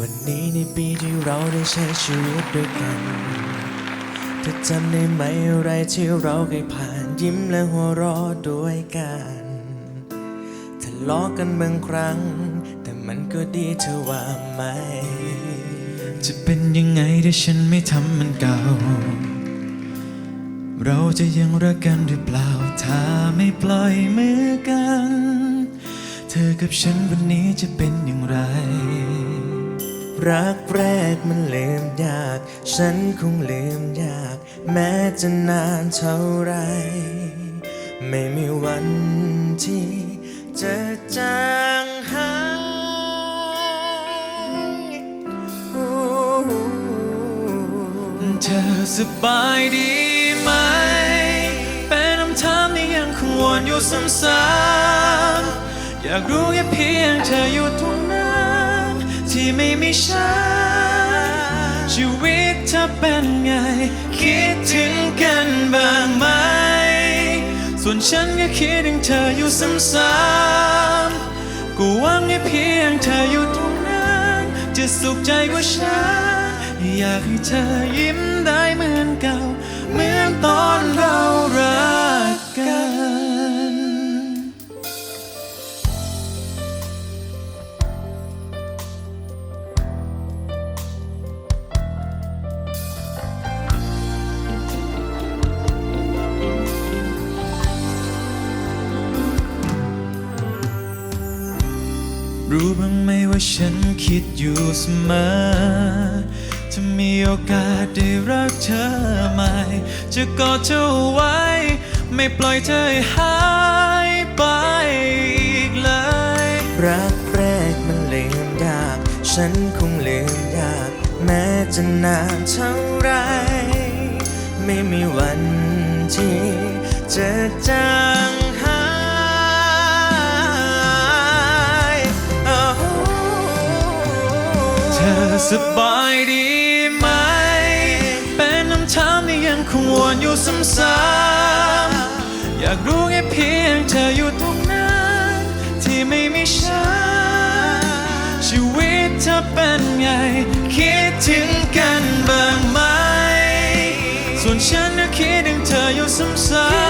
วันนี้ในปีที่เราได้ใช้ชีวิตด้วยกันเธอจำได้ไหมอะไรที่เราเคยผ่านยิ้มและหัวเราะด้วยกันทะเลาะกันบางครั้ง แต่มันก็ดีเธอว่าไหม จะเป็นยังไงถ้าฉันไม่ทำมันเก่า เราจะยังรักกันหรือเปล่า ถ้าไม่ปล่อยมือกัน เธอกับฉันวันนี้จะเป็นอย่างไร รักแรกมันลืมยาก ฉันคงลืมยาก แม้จะนานเท่าไร ไม่มีวันที่จะจางหายโอ้เธอสบายดีไหม เป็นคำถามที่ยังคงวนอยู่ซ้ำๆอยากรู้แค่เพียงเธออยู่ตรงนั้น ที่ไม่มีฉันชีวิตเธอเป็นไง คิดถึงกันบ้างไหม ส่วนฉันก็คิดถึงเธออยู่ซ้ำๆก็หวังให้เพียงเธออยู่ตรงนั้น จะสุขใจกว่าฉัน อยากให้เธอยิ้มได้เหมือนเก่า เหมือนตอนเรารักกัน รู้บ้างไหมว่าฉันคิดอยู่เสมอ ถ้ามีโอกาสได้รักเธอใหม่ จะกอดเธอไว้ ไม่ปล่อยเธอให้หายไปอีกเลย รักแรกมันลืมยาก ฉันคงลืมยาก แม้จะนานเท่าไร ไม่มีวันที่จะจาง สบายดีไหม เป็นคำถามที่ยังคงวนอยู่ซ้ำๆอยากรู้แค่เพียงเธออยู่ตรงนั้นที่ไม่มีฉัน ชีวิตเธอเป็นไง คิดถึงกันบ้างไหม ส่วนฉันก็คิดถึงเธออยู่ซ้ำๆ